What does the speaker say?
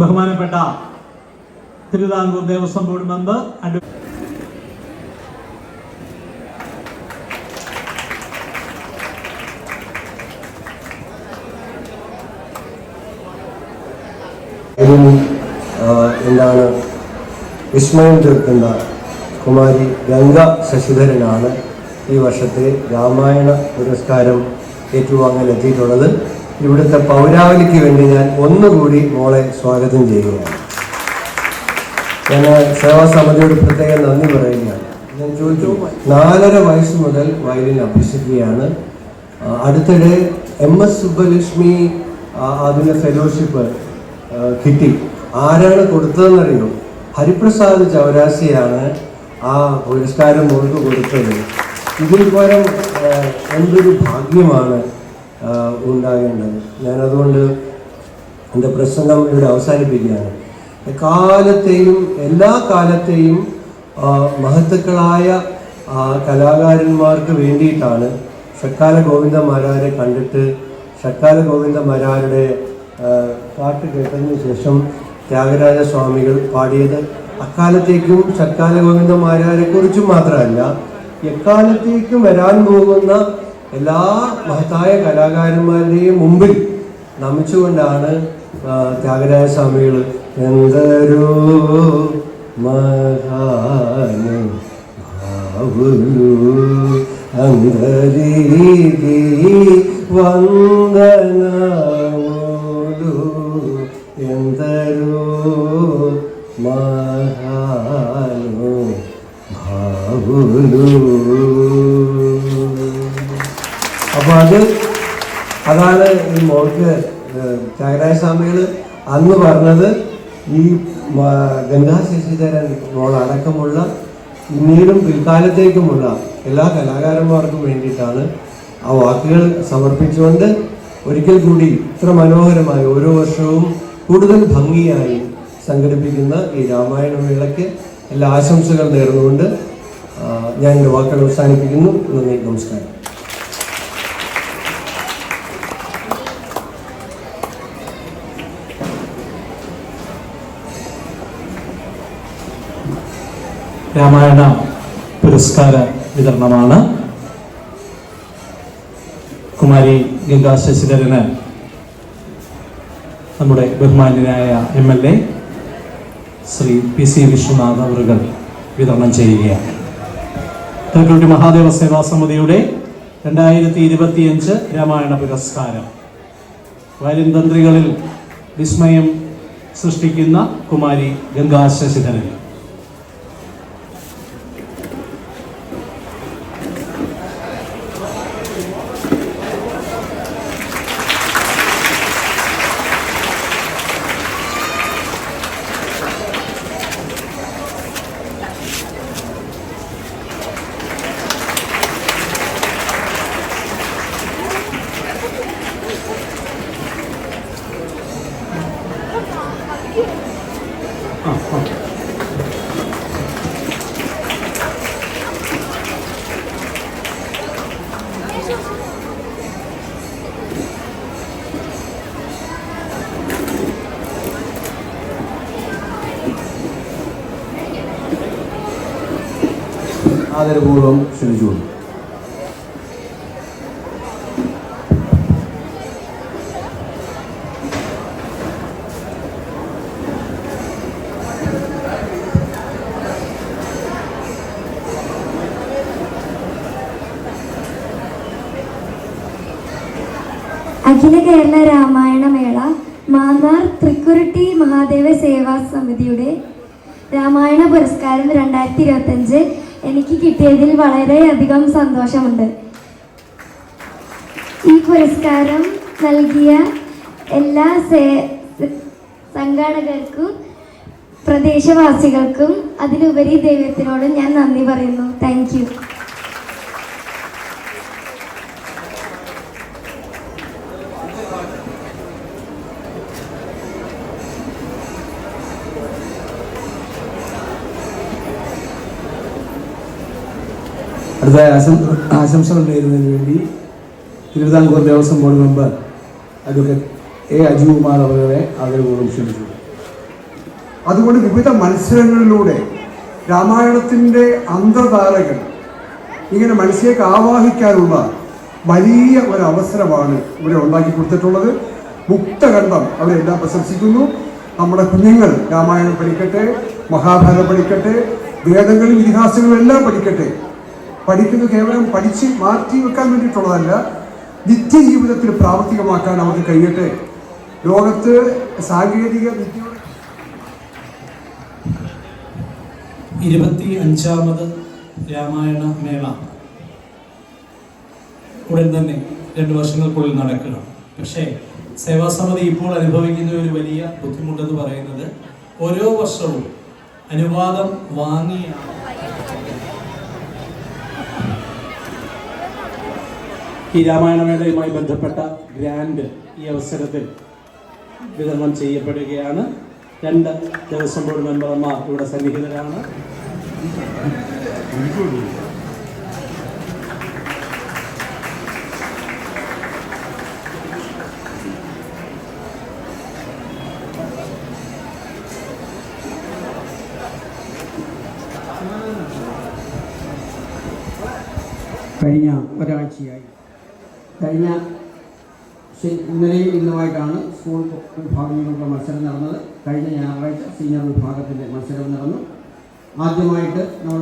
ബഹുമാനപ്പെട്ട Thiruvithamkoor Devaswom board member അഡ്വ എന്താണ്? വിസ്മയം തീർക്കുന്ന കുമാരി ഗംഗ ശശിധരനാണ് ഈ വർഷത്തെ രാമായണ പുരസ്കാരം ഏറ്റുവാങ്ങാൻ എത്തിയിട്ടുള്ളത്. ഇവിടുത്തെ പൗരാവലിക്ക് വേണ്ടി ഞാൻ ഒന്നുകൂടി മോളെ സ്വാഗതം ചെയ്യുകയാണ്. ഞാൻ സേവാ സമിതിയോട് പ്രത്യേകം നന്ദി പറയുകയാണ്. ഞാൻ ചോദിച്ചു നാലര വയസ്സ് മുതൽ വയലിൻ അഭ്യസിക്കുകയാണ്. അടുത്തിടെ എം എസ് സുബ്ബലക്ഷ്മി അതിന്റെ ഫെലോഷിപ്പ് കിട്ടി. ആരാണ് കൊടുത്തതെന്നറിയോ? ഹരിപ്രസാദ് ചൗരാസിയാണ് ആ പുരസ്കാരം മോൾക്ക് കൊടുത്തത്. ഇതിൽ ആ, എന്തൊരു ഭാഗ്യമാണ് ഉണ്ടാകേണ്ടത്. ഞാനതുകൊണ്ട് എന്റെ പ്രസംഗം ഇവിടെ അവസാനിപ്പിക്കുകയാണ്. കാലത്തെയും എല്ലാ കാലത്തെയും മഹത്തുക്കളായ കലാകാരന്മാർക്ക് വേണ്ടിയിട്ടാണ് ഷക്കാല ഗോവിന്ദമാരാരെ കണ്ടിട്ട് ഷക്കാല ഗോവിന്ദമാരാരുടെ പാട്ട് കേട്ടതിന് ശേഷം ത്യാഗരാജ സ്വാമികൾ പാടിയത് അക്കാലത്തേക്കും ഷക്കാല ഗോവിന്ദമാരാരെ കുറിച്ചും മാത്രമല്ല എക്കാലത്തേക്കും വരാൻ പോകുന്ന എല്ലാ മഹത്തായ കലാകാരന്മാരുടെയും മുമ്പിൽ നമിച്ചുകൊണ്ടാണ് ത്യാഗരാജ സ്വാമികൾ എന്തൊരു മഹാന് ഭാവുലു അന്തരീതി വന്ദനമോലു എന്തൊരു മഹാനു ഈ മോൾക്ക് ചാകരായ സ്വാമികൾ അന്ന് പറഞ്ഞത് ഈ ഗംഗാ ശശിധരൻ മോൾ അടക്കമുള്ള പിന്നീടും പിൽക്കാലത്തേക്കുമുള്ള എല്ലാ കലാകാരന്മാർക്കും വേണ്ടിയിട്ടാണ് ആ വാക്കുകൾ സമർപ്പിച്ചുകൊണ്ട് ഒരിക്കൽ കൂടി ഇത്ര മനോഹരമായി ഓരോ വർഷവും കൂടുതൽ ഭംഗിയായി സംഘടിപ്പിക്കുന്ന ഈ രാമായണ മേളയ്ക്ക് എല്ലാ ആശംസകൾ നേർന്നുകൊണ്ട് ഞാൻ എന്റെ വാക്കുകൾ അവസാനിപ്പിക്കുന്നു. നന്ദി നമസ്കാരം. രാമായണ പുരസ്കാര വിതരണമാണ്. കുമാരി ഗംഗാ ശശിധരന് നമ്മുടെ ബഹുമാന്യനായ M L A Shri P C Viswanath അവറുകൾ വിതരണം ചെയ്യുകയാണ്. തലക്കുട്ടി മഹാദേവ സേവാ സമിതിയുടെ രണ്ടായിരത്തി ഇരുപത്തിയഞ്ച് രാമായണ പുരസ്കാരം. വയലിൻ തന്ത്രികളിൽ വിസ്മയം സൃഷ്ടിക്കുന്ന കുമാരി ഗംഗാ ശശിധരൻ ആദരപൂർവം ക്ഷണിച്ചുകൊള്ളു അഖില കേരള രാമായണ മേള മാന്നാർ തൃക്കുരുട്ടി മഹാദേവ സേവാ സമിതിയുടെ രാമായണ പുരസ്കാരം രണ്ടായിരത്തി ഇരുപത്തഞ്ച് എനിക്ക് കിട്ടിയതിൽ വളരെയധികം സന്തോഷമുണ്ട്. ഈ പുരസ്കാരം നൽകിയ എല്ലാ സേ സംഘാടകർക്കും പ്രദേശവാസികൾക്കും അതിലുപരി ദൈവത്തിനോടും ഞാൻ നന്ദി പറയുന്നു. താങ്ക് അടുത്ത ആശം- ആശംസകൾ നേരുന്നതിന് വേണ്ടി Thiruvithamkoor Devaswom board member advocate A Ajikumar അവരെ ആദരപൂർവം ക്ഷണിച്ചു. അതുകൊണ്ട് വിവിധ മത്സരങ്ങളിലൂടെ രാമായണത്തിന്റെ അന്തർധാരകൾ ഇങ്ങനെ മനസ്സിലേക്ക് ആവാഹിക്കാനുള്ള വലിയ ഒരു അവസരമാണ് ഇവിടെ ഉണ്ടാക്കി കൊടുത്തിട്ടുള്ളത്. മുക്തകണ്ഠം അവിടെ എല്ലാം പ്രശംസിക്കുന്നു. നമ്മുടെ കുഞ്ഞുങ്ങൾ രാമായണം പഠിക്കട്ടെ മഹാഭാരതം പഠിക്കട്ടെ വേദങ്ങളും ഇതിഹാസങ്ങളും എല്ലാം പഠിക്കട്ടെ. പഠിക്കുന്നത് കേവലം പഠിച്ച് മാറ്റി വെക്കാൻ വേണ്ടിയിട്ടുള്ളതല്ല നിത്യജീവിതത്തിൽ പ്രാവർത്തികമാക്കാൻ അവർക്ക് കഴിയട്ടെ. ലോകത്ത് സാങ്കേതിക വിദ്യയുടെ ഇരുപത്തി അഞ്ചാമത് രാമായണ മേള. ഉടൻ തന്നെ രണ്ട് വർഷങ്ങൾക്കുള്ളിൽ നടക്കണം. പക്ഷേ സേവാസമിതി ഇപ്പോൾ അനുഭവിക്കുന്ന ഒരു വലിയ ബുദ്ധിമുട്ടെന്ന് പറയുന്നത് ഓരോ വർഷവും അനുവാദം വാങ്ങിയ ഈ രാമായണ മേളയുമായി ബന്ധപ്പെട്ട ഗ്രാൻഡ് ഈ അവസരത്തിൽ വിതരണം ചെയ്യപ്പെടുകയാണ്. രണ്ട് ദേവസ്വം ബോർഡ് മെമ്പർമാർ ഇവിടെ സന്നിഹിതരാണ്. കഴിഞ്ഞ ഒരാഴ്ചയായി. കഴിഞ്ഞ ഇന്നലെയും ഇന്നുമായിട്ടാണ് സ്കൂൾ വിഭാഗങ്ങളിലുള്ള മത്സരം നടന്നത്. കഴിഞ്ഞ ഞായറാഴ്ച സീനിയർ വിഭാഗത്തിന്റെ മത്സരം നടന്നു. ആദ്യമായിട്ട് നമ്മൾ